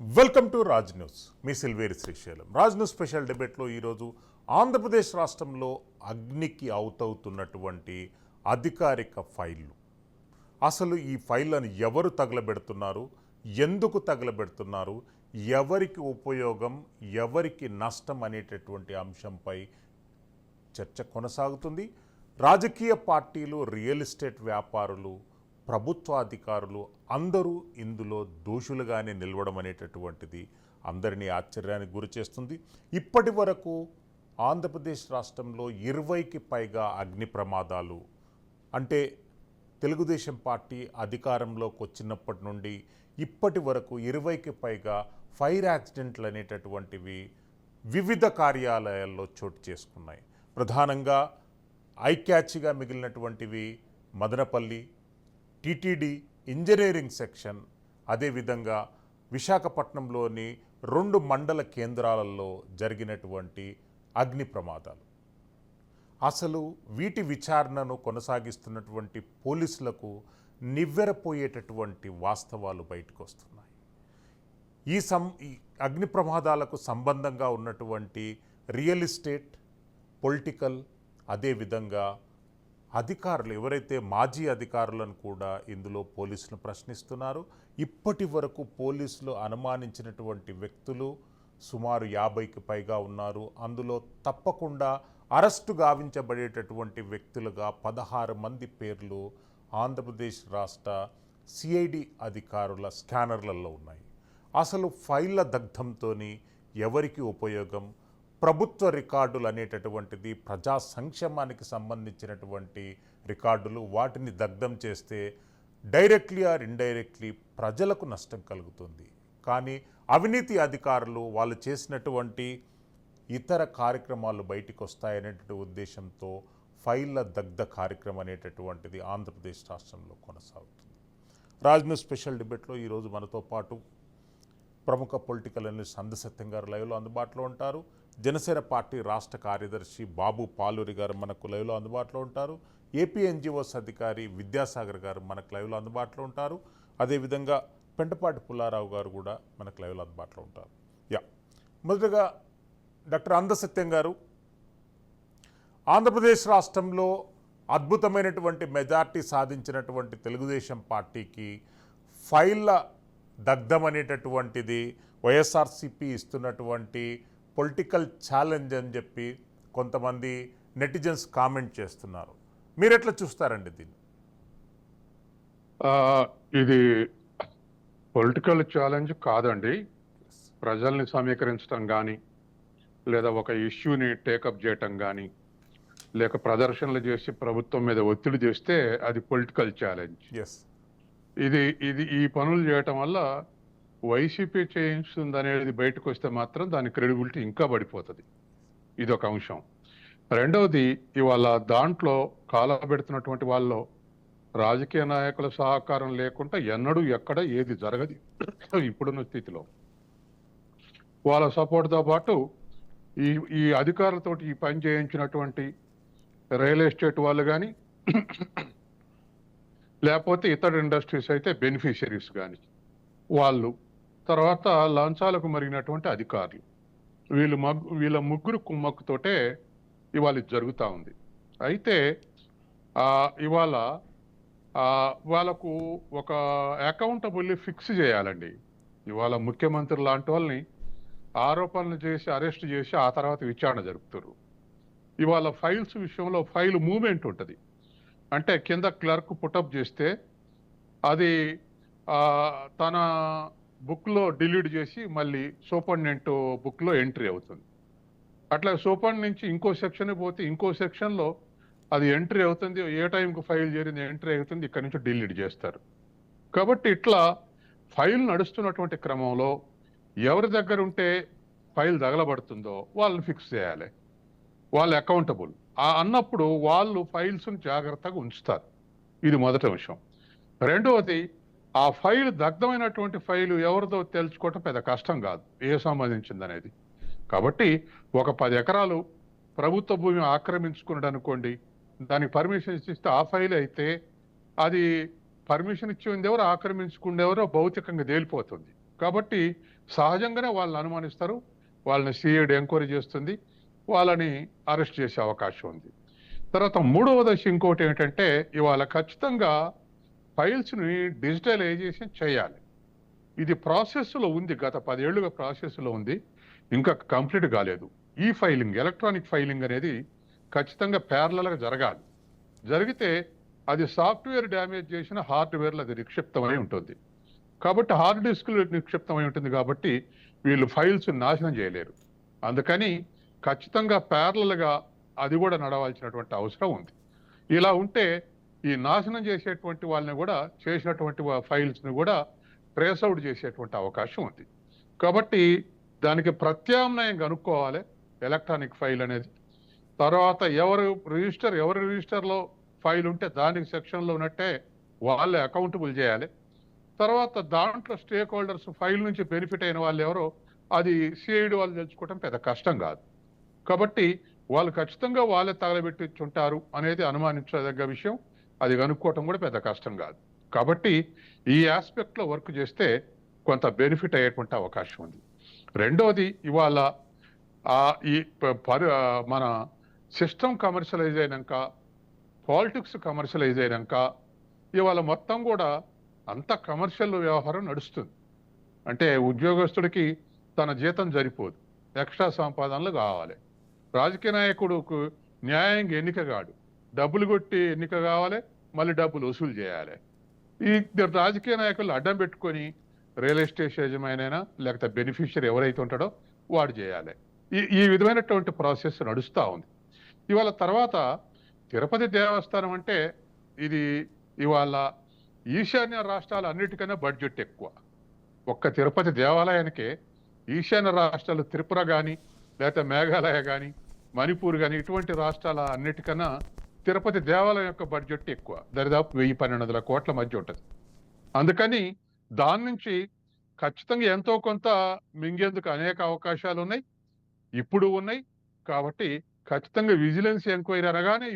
Welcome to Raj news. Me Silveri Srisailam. Raj news special డిబేట్లో ఈరోజు ఆంధ్రప్రదేశ్ రాష్ట్రంలో అగ్నికి అవుతవుతున్నటువంటి అధికారిక ఫైళ్ళు. అసలు ఈ ఫైళ్ళను ఎవరు తగలబెడుతున్నారు? ఎందుకు తగలబెడుతున్నారు? ఎవరికి ఉపయోగం? ఎవరికి నష్టం అనేటటువంటి అంశంపై చర్చ కొనసాగుతుంది. రాజకీయ పార్టీలు రియల్ ఎస్టేట్ వ్యాపారులు ప్రభుత్వ అధికారులు అందరూ ఇందులో దోషులుగానే నిలవడం అనేటటువంటిది అందరినీ ఆశ్చర్యానికి గురి చేస్తుంది. ఇప్పటి వరకు ఆంధ్రప్రదేశ్ రాష్ట్రంలో ఇరవైకి పైగా అగ్ని ప్రమాదాలు అంటే తెలుగుదేశం పార్టీ అధికారంలోకి వచ్చినప్పటి నుండి ఇప్పటి వరకు ఇరవైకి పైగా ఫైర్ యాక్సిడెంట్లు అనేటటువంటివి వివిధ కార్యాలయాల్లో చోటు చేసుకున్నాయి. ప్రధానంగా ఐక్యాచిగా మిగిలినటువంటివి మదనపల్లి టిటిడి ఇంజనీరింగ్ సెక్షన్ అదేవిధంగా విశాఖపట్నంలోని రెండు మండల కేంద్రాలలో జరిగినటువంటి అగ్ని ప్రమాదాలు. అసలు వీటి విచారణను కొనసాగిస్తున్నటువంటి పోలీసులకు నివ్వెరపోయేటటువంటి వాస్తవాలు బయటకు వస్తున్నాయి ఈ సం అగ్ని ప్రమాదాలకు సంబంధంగా ఉన్నటువంటి రియల్ ఎస్టేట్ పొలిటికల్ అదేవిధంగా అధికారులు ఎవరైతే మాజీ అధికారులను కూడా ఇందులో పోలీసులు ప్రశ్నిస్తున్నారు ఇప్పటి వరకు పోలీసులు అనుమానించినటువంటి వ్యక్తులు సుమారు యాభైకి పైగా ఉన్నారు. అందులో తప్పకుండా అరెస్టు గావించబడేటటువంటి వ్యక్తులుగా పదహారు మంది పేర్లు ఆంధ్రప్రదేశ్ రాష్ట్ర సిఐడి అధికారుల స్కానర్లలో ఉన్నాయి. అసలు ఫైళ్ళ దగ్ధంతో ఎవరికి ఉపయోగం? ప్రభుత్వ రికార్డులు అనేటటువంటిది ప్రజా సంక్షేమానికి సంబంధించినటువంటి రికార్డులు వాటిని దగ్ధం చేస్తే డైరెక్ట్లీ ఆర్ ఇండైరెక్ట్లీ ప్రజలకు నష్టం కలుగుతుంది. కానీ అవినీతి అధికారులు వాళ్ళు చేసినటువంటి ఇతర కార్యక్రమాలు బయటికి వస్తాయనేటువంటి ఉద్దేశంతో ఫైళ్ళ దగ్ధ కార్యక్రమం అనేటటువంటిది ఆంధ్రప్రదేశ్ రాష్ట్రంలో కొనసాగుతుంది. రాజ్ను స్పెషల్ డిబేట్లో ఈరోజు మనతో పాటు ప్రముఖ పొలిటికల్ అనలిస్ట్ అందసత్యం గారు లైవ్లో అందుబాటులో ఉంటారు. జనసేన పార్టీ రాష్ట్ర కార్యదర్శి బాబు పాలూరి గారు మనకు లైవ్లో అందుబాటులో ఉంటారు. ఏపీ ఎన్జిఓస్ అధికారి విద్యాసాగర్ గారు మనకు లైవ్లో అందుబాటులో ఉంటారు. అదేవిధంగా పెంటపాటి పుల్లారావు గారు కూడా మనకు లైవ్లో అందుబాటులో ఉంటారు. యా. మొదటగా డాక్టర్ అందసత్యం గారు. ఆంధ్రప్రదేశ్ రాష్ట్రంలో అద్భుతమైనటువంటి మెజార్టీ సాధించినటువంటి తెలుగుదేశం పార్టీకి ఫైళ్ళ దగ్ధం అనేటటువంటిది వైఎస్ఆర్సిపి ఇస్తున్నటువంటి పొలిటికల్ ఛాలెంజ్ అని చెప్పి కొంతమంది నెటిజన్స్ కామెంట్ చేస్తున్నారు. మీరు ఎట్లా చూస్తారండి దీన్ని? ఇది పొలిటికల్ ఛాలెంజ్ కాదండి. ప్రజల్ని సమీకరించడం కానీ లేదా ఒక ఇష్యూని టేకప్ చేయటం కానీ లేక ప్రదర్శనలు చేసి ప్రభుత్వం మీద ఒత్తిడి చేస్తే అది పొలిటికల్ ఛాలెంజ్ ఎస్ ఇది ఇది ఈ పనులు చేయటం వల్ల వైసీపీ చేయిస్తుంది అనేది బయటకు వస్తే మాత్రం దాని క్రెడిబిలిటీ ఇంకా పడిపోతుంది ఇది ఒక అంశం. రెండవది ఇవాళ దాంట్లో కాలబెడుతున్నటువంటి వాళ్ళు రాజకీయ నాయకుల సహకారం లేకుండా ఎన్నడూ ఎక్కడ ఏది జరగదు. ఇప్పుడున్న స్థితిలో. వాళ్ళ సపోర్ట్తో పాటు ఈ ఈ అధికారులతో ఈ పని చేయించినటువంటి రియల్ ఎస్టేట్ వాళ్ళు కానీ లేకపోతే ఇతర ఇండస్ట్రీస్ అయితే బెనిఫిషరీస్ కానీ వాళ్ళు తర్వాత లంచాలకు మరిగినటువంటి అధికారులు. వీళ్ళు మగ్ వీళ్ళ ముగ్గురు కుమ్మక్కుతోటే ఇవాళ ఇది జరుగుతూ ఉంది. అయితే ఇవాళ వాళ్ళకు ఒక అకౌంటబుల్ ఫిక్స్ చేయాలండి. ఇవాళ ముఖ్యమంత్రి లాంటి వాళ్ళని ఆరోపణలు చేసి అరెస్ట్ చేసి ఆ తర్వాత విచారణ జరుపుతారు ఇవాళ ఫైల్స్ విషయంలో ఫైల్ మూమెంట్ ఉంటుంది. అంటే కింద క్లర్క్ పుటప్ చేస్తే అది తన బుక్లో డిలీట్ చేసి మళ్ళీ సూపరింటెండెంట్ బుక్లో ఎంట్రీ అవుతుంది. అట్లా సూపర్ నుంచి ఇంకో సెక్షన్ పోతే ఇంకో సెక్షన్లో అది ఎంట్రీ అవుతుంది ఏ టైంకి ఫైల్ చేరింది ఎంట్రీ అవుతుంది ఇక్కడ నుంచి డిలీట్ చేస్తారు. కాబట్టి ఇట్లా ఫైల్ నడుస్తున్నటువంటి క్రమంలో ఎవరి దగ్గర ఉంటే ఫైల్ తగలబడుతుందో వాళ్ళని ఫిక్స్ చేయాలి. వాళ్ళు అకౌంటబుల్. ఆ అన్నప్పుడు వాళ్ళు ఫైల్స్ని జాగ్రత్తగా ఉంచుతారు. ఇది మొదటి విషయం రెండవది ఆ ఫైల్ దగ్ధమైనటువంటి ఫైలు ఎవరిదో తెలుసుకోవటం పెద్ద కష్టం కాదు. ఏ సంబంధించింది అనేది కాబట్టి ఒక పది ఎకరాలు ప్రభుత్వ భూమి ఆక్రమించుకున్నాడు అనుకోండి దానికి పర్మిషన్ ఇస్తే ఆ ఫైల్ అయితే అది పర్మిషన్ ఇచ్చింది ఎవరు ఆక్రమించుకునేవరో భౌతికంగా తేలిపోతుంది. కాబట్టి సహజంగానే వాళ్ళని అనుమానిస్తారు వాళ్ళని సిఐడి ఎంక్వైరీ చేస్తుంది వాళ్ళని అరెస్ట్ చేసే అవకాశం ఉంది. తర్వాత మూడవ దశ ఇంకోటి ఏంటంటే ఇవాళ ఖచ్చితంగా ఫైల్స్ని డిజిటలైజేషన్ చేయాలి. ఇది ప్రాసెస్లో ఉంది గత పదేళ్ళుగా ప్రాసెస్లో ఉంది ఇంకా కంప్లీట్ కాలేదు. ఈ ఫైలింగ్ ఎలక్ట్రానిక్ ఫైలింగ్ అనేది ఖచ్చితంగా ప్యారలల్గా జరగాలి. జరిగితే అది సాఫ్ట్వేర్ డ్యామేజ్ చేసిన హార్డ్వేర్లో అది నిక్షిప్తమై ఉంటుంది. కాబట్టి హార్డ్ డిస్క్లు నిక్షిప్తమై ఉంటుంది కాబట్టి వీళ్ళు ఫైల్స్ నాశనం చేయలేరు. అందుకని ఖచ్చితంగా ప్యారలల్గా అది కూడా నడవాల్సినటువంటి అవసరం ఉంది. ఇలా ఉంటే ఈ నాశనం చేసేటువంటి వాళ్ళని కూడా చేసినటువంటి ఫైల్స్ని కూడా ట్రేస్ అవుట్ చేసేటువంటి అవకాశం ఉంది. కాబట్టి దానికి ప్రత్యామ్నాయం కనుక్కోవాలి ఎలక్ట్రానిక్ ఫైల్ అనేది. తర్వాత ఎవరు రిజిస్టర్ ఎవరి రిజిస్టర్లో ఫైల్ ఉంటే దానికి సెక్షన్లో ఉన్నట్టే వాళ్ళే అకౌంటబుల్ చేయాలి. తర్వాత దాంట్లో స్టేక్ హోల్డర్స్ ఫైల్ నుంచి బెనిఫిట్ అయిన వాళ్ళు ఎవరో అది సిఐడి వాళ్ళు తెలుసుకోవడం పెద్ద కష్టం కాదు. కాబట్టి వాళ్ళు ఖచ్చితంగా వాళ్ళే తగలబెట్టించుంటారు అనేది అనుమానించదగ్గ విషయం. అది కనుక్కోవటం కూడా పెద్ద కష్టం కాదు. కాబట్టి ఈ ఆస్పెక్ట్లో వర్క్ చేస్తే కొంత బెనిఫిట్ అయ్యేటువంటి అవకాశం ఉంది. రెండవది ఇవాళ ఈ ప- పరి- మన సిస్టమ్ కమర్షియలైజ్ అయినాక పాలిటిక్స్ కమర్షియలైజ్ అయినాక ఇవాళ మొత్తం కూడా అంత కమర్షియల్ వ్యవహారం నడుస్తుంది. అంటే ఉద్యోగస్తుడికి తన జీతం సరిపోదు. ఎక్స్ట్రా సంపాదనలు కావాలి. రాజకీయ నాయకుడుకు న్యాయంగా ఎన్నిక కాడు డబ్బులు కొట్టి ఎన్నిక కావాలి మళ్ళీ డబ్బులు వసూలు చేయాలి. ఈ ఇద్దరు రాజకీయ నాయకులు అడ్డం పెట్టుకొని రియల్ ఎస్టేట్ యజమానైనా లేకపోతే బెనిఫిషియర్ ఎవరైతే ఉంటాడో వాడు చేయాలి. ఈ ఈ విధమైనటువంటి ప్రాసెస్ నడుస్తూ ఉంది. ఇవాళ తర్వాత తిరుపతి దేవస్థానం అంటే ఇది ఇవాళ ఈశాన్య రాష్ట్రాలు అన్నిటికన్నా బడ్జెట్ ఎక్కువ. ఒక్క తిరుపతి దేవాలయానికే ఈశాన్య రాష్ట్రాలు త్రిపుర కానీ లేకపోతే మేఘాలయ కానీ మణిపూర్ కానీ ఇటువంటి రాష్ట్రాల అన్నిటికన్నా తిరుపతి దేవాలయం యొక్క బడ్జెట్ ఎక్కువ. దరిదాపు వెయ్యి పన్నెండు వందల కోట్ల మధ్య ఉంటుంది. అందుకని దాని నుంచి ఖచ్చితంగా ఎంతో కొంత మింగేందుకు అనేక అవకాశాలు ఉన్నాయి. ఇప్పుడు ఉన్నాయి. కాబట్టి ఖచ్చితంగా విజిలెన్స్ ఎంక్వైరీ అనగానే